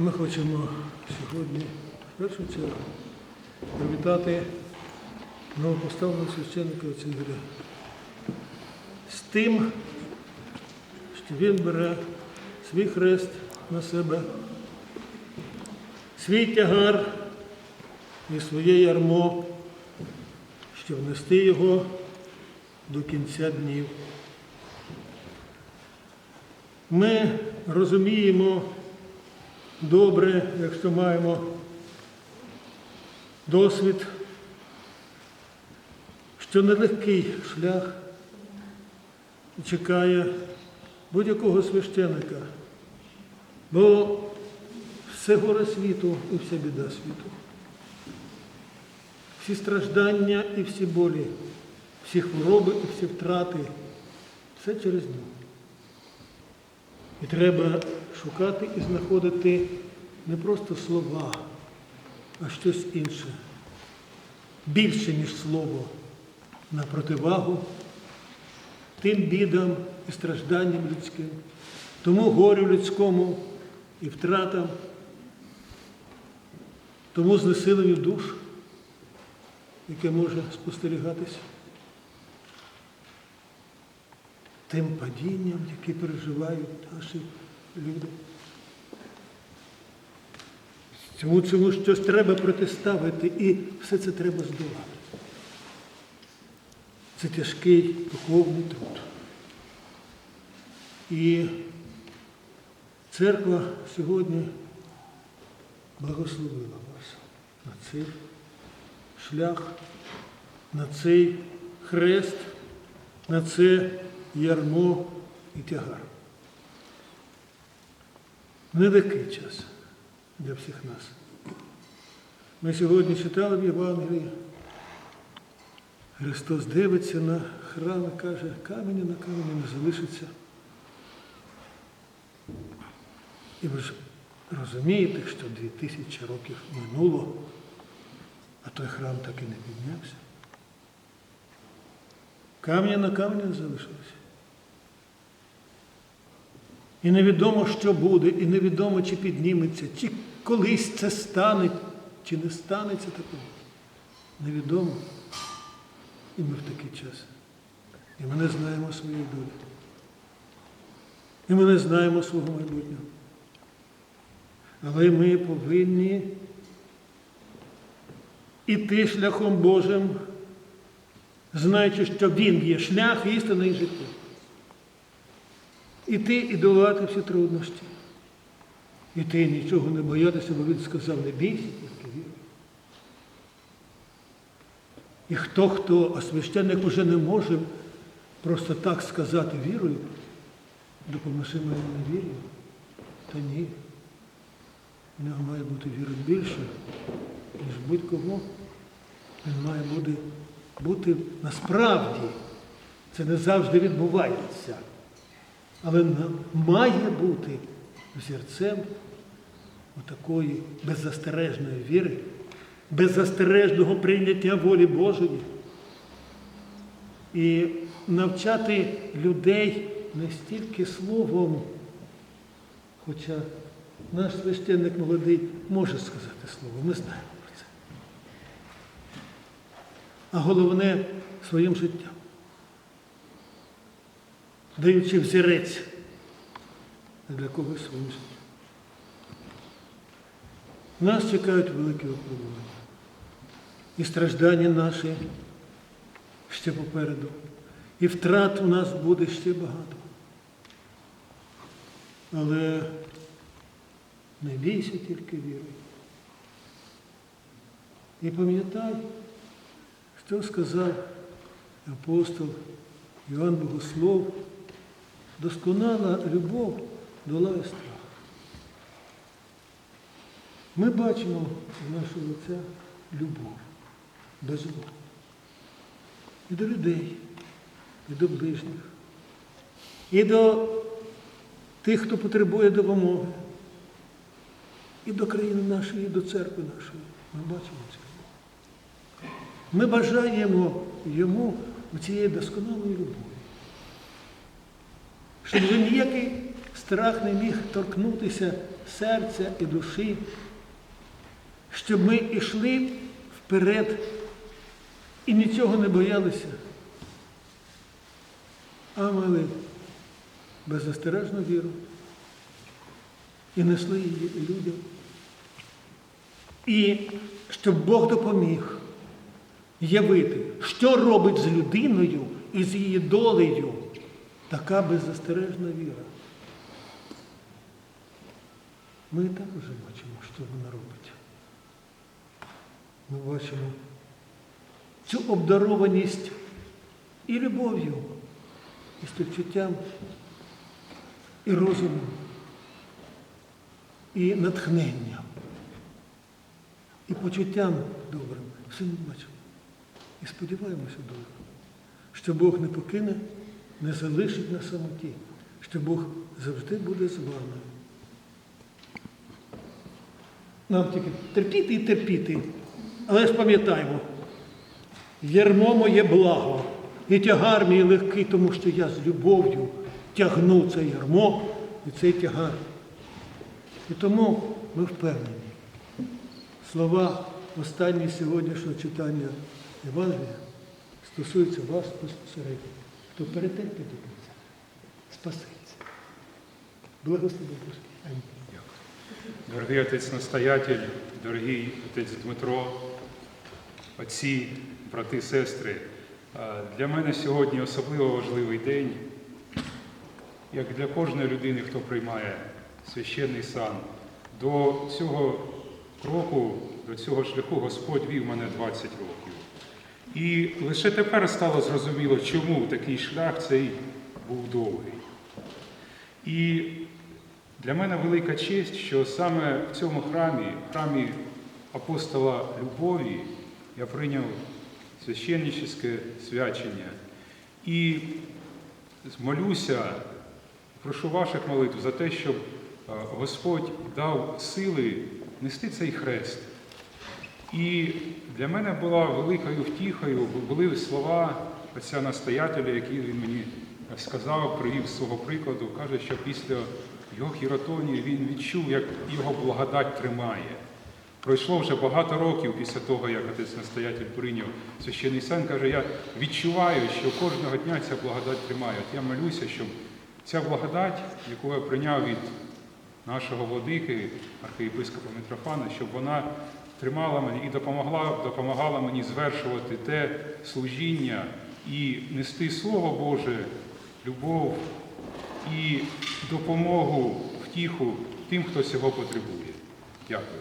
Ми хочемо сьогодні в першу чергу привітати новопоставленого священника Ігоря з тим, що він бере свій хрест на себе, свій тягар і своє ярмо, щоб нести його до кінця днів. Ми розуміємо добре, якщо маємо досвід, що нелегкий шлях чекає будь-якого священика, бо все горе світу і вся біда світу, всі страждання і всі болі, всі хвороби і всі втрати, все через нього. І треба шукати і знаходити не просто слова, а щось інше, більше, ніж слово, на противагу тим бідам і стражданням людським, тому горю людському і втратам, тому знесиленню душ, яке може спостерігатися. тим падінням, які переживають наші люди. Цьому цьому щось треба протиставити і все це треба здолати. Це тяжкий духовний труд. І церква сьогодні благословила вас на цей шлях, на цей хрест, на це ярмо і тягар. Нелегкий час для всіх нас. Ми сьогодні читали в Євангелії. Христос дивиться на храм і каже, каменя на камені не залишиться. І ви ж розумієте, що дві тисячі років минуло, а той храм так і не піднявся. Камня на камені не залишилося. І невідомо, що буде, і невідомо, чи підніметься, чи колись це стане, чи не станеться такого. Невідомо. І ми в такий час. І ми не знаємо своєї долі. І ми не знаємо свого майбутнього. Але ми повинні іти шляхом Божим, знаючи, що Він є шлях, істина і життя. Іти і долати всі труднощі. Іти нічого не боятися, бо він сказав, не бійся, тільки віруй. І хто хто, а священник вже не може просто так сказати вірою, допоможи моєму невір'ю. Та ні. В нього має бути віра більше, ніж будь-кого. Він має бути, бути насправді. Це не завжди відбувається. Але має бути взірцем отакої беззастережної віри, беззастережного прийняття волі Божої. І навчати людей не стільки словом, хоча наш священник молодий може сказати слово, ми знаємо про це. А головне своїм життям даючи взірець для когось своїм. Нас чекають великі випробування. І страждання наші ще попереду. І втрат у нас буде ще багато. Але не бійся тільки віруй. І пам'ятай, що сказав апостол Іван Богослов, досконала любов долає страх. Ми бачимо в нашого лиця любов, безумовно. І до людей, і до ближніх, і до тих, хто потребує допомоги, і до країни нашої, і до церкви нашої. Ми бачимо це. Ми бажаємо йому цієї досконалої любові. Щоб вже ніякий страх не міг торкнутися серця і душі, щоб ми йшли вперед і нічого не боялися, а мали беззастережну віру і несли її людям. І щоб Бог допоміг явити, що робить з людиною і з її долею така беззастережна віра. Ми і так вже бачимо, що вона робить. Ми бачимо цю обдарованість і любов'ю, і співчуттям, і розумом, і натхненням, і почуттям добрим. Все ми бачимо. І сподіваємося добре, що Бог не покине, не залишить на самоті, що Бог завжди буде з вами. Нам тільки терпіти і терпіти. Але ж пам'ятаємо, ярмо моє благо, і тягар мій легкий, тому що я з любов'ю тягну це ярмо і цей тягар. І тому ми впевнені. Слова останні сьогоднішнього читання Євангелія стосуються вас безпосередньо. Хто перетерпить до кінця, спасеться. Благослови Боже. Амінь. Дорогий отець настоятель, дорогий отець Дмитро, отці, брати, сестри, для мене сьогодні особливо важливий день, як для кожної людини, хто приймає священний сан. До цього кроку, до цього шляху Господь вів мене 20 років. І лише тепер стало зрозуміло, чому такий шлях цей був довгий. І для мене велика честь, що саме в цьому храмі, храмі апостола Любові, я прийняв священническе свячення. І молюся, прошу ваших молитв за те, щоб е, Господь дав сили нести цей хрест. І для мене була великою втіхою, були слова отця настоятеля, які він мені сказав, привів з свого прикладу, каже, що після його хіротонії він відчув, як його благодать тримає. Пройшло вже багато років після того, як отець настоятель прийняв священний сан, каже, я відчуваю, що кожного дня ця благодать тримає. От я молюся, щоб ця благодать, яку я прийняв від нашого владики, архієпископа Митрофана, щоб вона тримала мене і допомогла, допомагала мені звершувати те служіння і нести Слово Боже, любов і допомогу, втіху тим, хто цього потребує. Дякую.